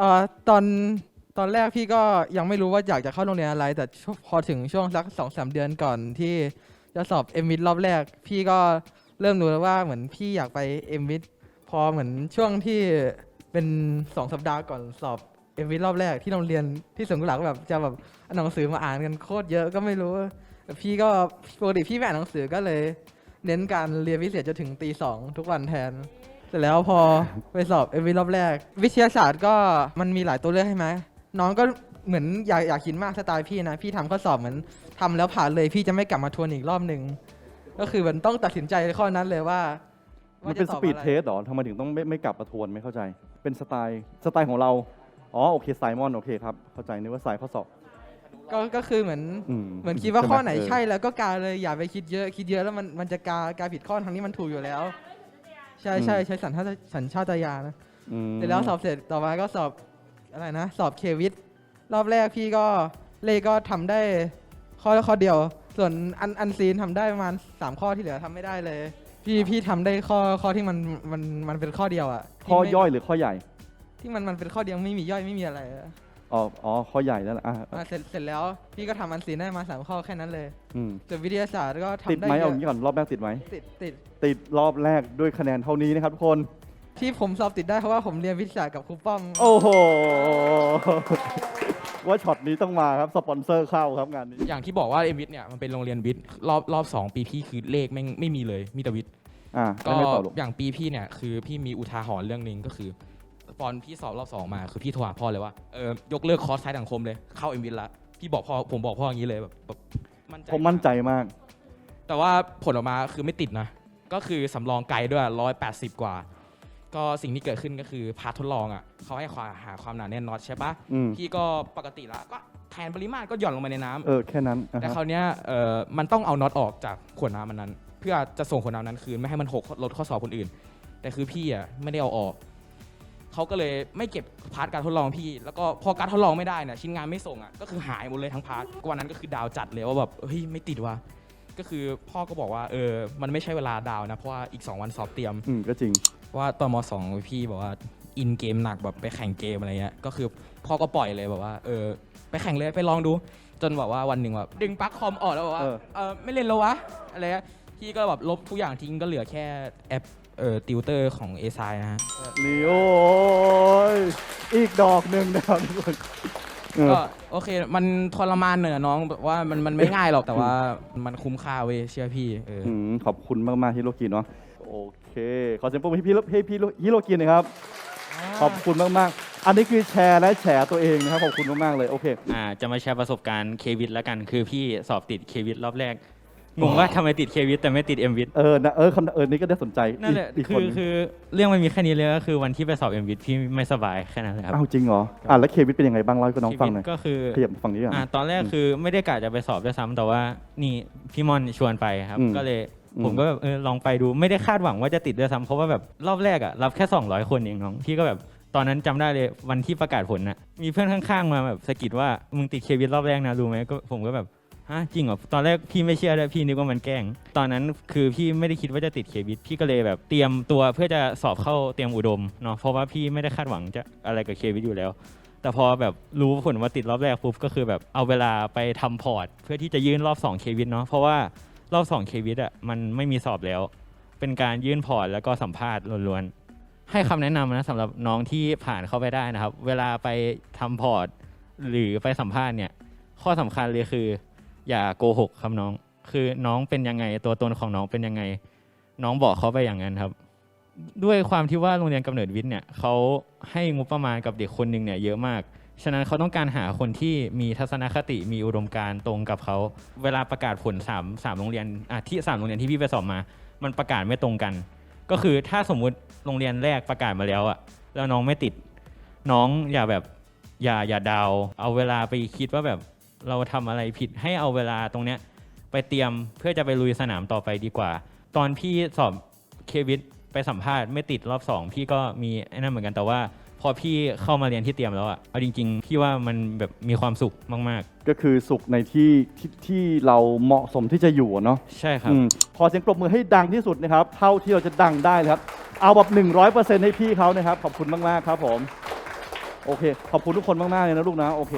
เอ่อตอนตอนแรกพี่ก็ยังไม่รู้ว่าอยากจะเข้าโรงเรียนอะไร แต่ช่วงพอถึงช่วงสักสองสามเดือนก่อนที่จะสอบเอ็มวิทรอบแรก พี่ก็เริ่มรู้แล้วว่าเหมือนพี่อยากไปเอ็มวิทพอเหมือนช่วงที่เป็นสองสัปดาห์ก่อนสอบเอ็มวิทรอบแรกที่โรงเรียนที่สวนกุหลาบก็แบบจะแบบเอาหนังสือมาอ่านกันโคตรเยอะก็ไม่รู้แต่พี่ก็ปกติพี่ไม่อ่านหนังสือก็เลย เน้นการเรียนพิเศษจนถึงตีสองทุกวันแทน เสร็จแล้วพอไปสอบเอวีรอบแรก วิทยาศาสตร์ก็มันมีหลายตัวเลือกให้ไหมน้องก็เหมือนอยากอยากคิดมากสไตล์พี่นะ พี่ทำข้อสอบเหมือนทำแล้วผ่านเลยพี่จะไม่กลับมาทวนอีกรอบหนึ่งก็คือมันต้องตัดสินใจข้อนั้นเลยว่ามัว่านเป็นจะสอบปีดอะไร เทสเหรอทำไมถึงต้องไม่ไม่กลับมาทวนไม่เข้าใจ เป็นสไตล์สไตล์ของเรา อ๋อโอเคไซมอนโอเคครับ เข้าใจนึกว่าสายข้อสอบ ก็ก็คือเหมือนอืมเหมือนคิดว่าใช่ไหมข้อไหนเออ ใช่แล้วก็กาเลยอย่าไปคิดเยอะคิดเยอะแล้วมันมันจะกากาผิดข้อทั้งนี้มันถูกอยู่แล้ว ใช่ใช่ใช้สัญชาตสัญชาตญาณนะอืมเสร็จแล้วสอบเสร็จต่อมาก็สอบอะไรนะ สอบเควิทรอบแรกพี่ก็เลขก็ทำได้ข้อข้อเดียว ส่วนอันอันซีนทำได้ประมาณสามข้อที่เหลือทำไม่ได้เลย พี่พี่ทำได้ข้อข้อที่มันมันมันเป็นข้อเดียวอะที่ข้อไม่ย่อยหรือข้อใหญ่ ที่มันมันเป็นข้อเดียวไม่มีย่อยไม่มีอะไรอะ อ๋ออ๋อข้อใหญ่นั่นแหละอะอะเสร็จเสร็จแล้วพี่ก็ทำอันซีนได้มาสามข้อแค่นั้นเลยอืมส่วนวิทยาศาสตร์ก็ติดทำได้ไหมเยเอาออะย่างนี้ก่อนรอบแรกติดไหมติดติดติดรอบแรกด้วยคะแนนเท่านี้นะครับทุกคน ที่ผมสอบติดได้เพราะว่าผมเรียนวิทยาศาสตร์กับครูป้อม โอ้โห ว่าช็อตนี้ต้องมาครับ สปอนเซอร์เข้าครับงานนี้ อย่างที่บอกว่าเอ็มวิทเนี่ยมันเป็นโรงเรียนวิทย์รอบรอบสองปีพี่คือเลขไม่งไม่มีเลยมีแต่วิทย์อ่าก็ไม่ต่อหรอกอย่างปีพี่เนี่ยคือพี่มีอุทาหรณ์เรื่องหนึงก็คือ ตอนพี่สอบรอบสองมาคือพี่โทรหาพ่อเลยว่าเออยกเลิกคอร์สไซต์สังคมเลยเข้าเอ็มวิทละพี่บอกพ่อผมบอกพ่ออย่างนี้เลยแบบแบบมั่นใจผมมั่นใจมาก แต่ว่าผลออกมาคือไม่ติดนะ ก็คือสำรองไกลด้วยร้อยแปดสิบกว่า ก็สิ่งที่เกิดขึ้นก็คือพาร์ททดลองอะเขาให้ความหาความหนาแน่นน็อตใช่ปะอืม พี่ก็ปกติละก็แทนปริมาตรก็หย่อนลงไปในน้ำ เออแค่นั้นอะแต่ฮะคราวเนี้ยเอ่อมันต้องเอาน็อตออกจากขวดน้ำมันนั้น เพื่อจะส่งขวดน้ำนั้นคืนไม่ให้มันหกลดข้อสอบคนอื่น แต่คือพี่อะไม่ได้เอาออก เขาก็เลยไม่เก็บพาร์ทการทดลองพี่ แล้วก็พอการทดลองไม่ได้เนี่ยชิ้นงานไม่ส่งอะก็คือหายหมดเลยทั้งพาร์ทวันนั้นก็คือดาวจัดเลยว่าแบบเฮ้ยไม่ติดว่ะก็คือพ่อก็บอกว่าเออมันไม่ใช่เวลาดาวนะเพราะว่าอีก 2 วันสอบเตรียม อืมก็จริง ว่าตอนมสองพี่บอกว่าอินเกมหนักแบบไปแข่งเกมอะไรเงี้ยก็คือพ่อก็ปล่อยเลยแบบว่าเออไปแข่งเลยไปลองดู จนแบบว่าวันหนึ่งแบบดึงปลั๊กคอมออกแล้วบอกว่าเออ เออไม่เล่นแล้ววะอะไรเงี้ยพี่ก็แบบลบทุกอย่างทิ้งก็เหลือแค่แอป เอ่อติวเตอร์ของเอซนะฮะนี่โอ้ยอีกดอกหนึ่งนะครับทุกคนเออ ก็โอเคมันทรมานหน่อยนะน้องแบบว่ามันมันไม่ง่ายหรอกแต่ว่ามันคุ้มค่าเว้ยเชื่อพี่เออ อืมขอบคุณมาก ๆ ฮิโรกิเนาะโอเค ขอเสียงปรบมือให้พี่ให้พี่ฮิโรกิหนะครับ ขอบคุณมาก ๆ อันนี้คือแชร์และแฉตัวเองนะครับ ขอบคุณมาก ๆ เลย โอเค อ่าจะมาแชร์ประสบการณ์เควิทแล้วกัน คือพี่สอบติดเควิทรอบแรก งงว่าทำไมติดเควิทแต่ไม่ติดเอ็มวิทเออนะเออคำเออนี่ก็น่าสนใจนั่นแหละอีกคืคนอคือเรื่องมันมีแค่นี้เลยก็คือวันที่ไปสอบเอ็มวิทพี่ไม่สบายแค่นั้นเลยครับอ้าวจริงเหรออะแล้วเควิทเป็นยังไงบ้างเล่าให้กับน้องฟังหน่อยก็คือขยับมาฝั่งนี้ก่อนอ่าตอนแรกคือไม่ได้กะจะไปสอบด้วยซ้ำแต่ว่านี่พี่มอนชวนไปครับอืมก็เลยอืมผมก็แบบเออลองไปดูไม่ได้คาดหวังว่าจะติดด้วยซ้ำเพราะว่าแบบรอบแรกอะรับแค่ 200 คนเองน้องพี่ก็แบบตอนนั้นจำได้เลยวันที่ประกาศผลน่ะมีเพื่อนข้างๆมาแบบสะกิดว่ามึงติดเควิทรอบแรกนะรู้ไหมก็ผมก็แบบ ฮะจริงเหรอตอนแรกพี่ไม่เชื่อเลยพี่นึกว่ามันแกล้ง ตอนนั้นคือพี่ไม่ได้คิดว่าจะติดเควิทพี่ก็เลยแบบเตรียมตัวเพื่อจะสอบเข้าเตรียมอุดมเนาะเพราะว่าพี่ไม่ได้คาดหวังจะอะไรกับเควิทอยู่แล้ว แต่พอแบบรู้ผลว่าติดรอบแรกปุ๊บก็คือแบบเอาเวลาไปทำพอร์ต เพื่อที่จะยื่นรอบ2เควิทเนาะเพราะว่ารอบ2เควิทอะมันไม่มีสอบแล้ว เป็นการยื่นพอร์ตแล้วก็สัมภาษณ์ล้วนๆให้คำแนะนำนะสำหรับน้องที่ผ่านเข้าไปได้นะครับ เวลาไปทำพอร์ต หรือไปสัมภาษณ์เนี่ยข้อสำคัญเลยคือ อย่าโกหกครับน้อง คือน้องเป็นยังไงตัวตนของน้องเป็นยังไง น้องบอกเขาไปอย่างนั้นครับ ด้วยความที่ว่าโรงเรียนกำเนิดวิทย์เนี่ยเขาให้งบประมาณกับเด็กคนหนึ่งเนี่ยเยอะมาก ฉะนั้นเขาต้องการหาคนที่มีทัศนคติมีอุดมการณ์ตรงกับเขา เวลาประกาศผล3ามสามโรงเรียนอะที่สามโรงเรียนที่พี่ไปสอบมา มันประกาศไม่ตรงกัน ก็คือถ้าสมมุติโรงเรียนแรกประกาศมาแล้วอะแล้วน้องไม่ติด น้องอย่าแบบอย่าอย่าดาว เอาเวลาไปคิดว่าแบบ เราทำอะไรผิดให้เอาเวลาตรงเนี้ยไปเตรียมเพื่อจะไปลุยสนามต่อไปดีกว่า ตอนพี่สอบเควิทไปสัมภาษณ์ไม่ติดรอบสองพี่ก็มีไอ้นั่นเหมือนกันแต่ว่า พอพี่เข้ามาเรียนที่เตรียมแล้วอะเอาจริง ๆ พี่ว่ามันแบบมีความสุขมากก็คือสุขในที่ที่ที่เราเหมาะสมที่จะอยู่อะเนาะๆ ใช่ครับ อืมขอเสียงปรบมือให้ดังที่สุดนะครับ เท่าที่เราจะดังได้เลยครับ เอาแบบ 100%ให้พี่เขานะครับ ขอบคุณมาก ๆ ครับผม โอเค ขอบคุณทุกคนมาก ๆ เลยนะลูกนะ โอเค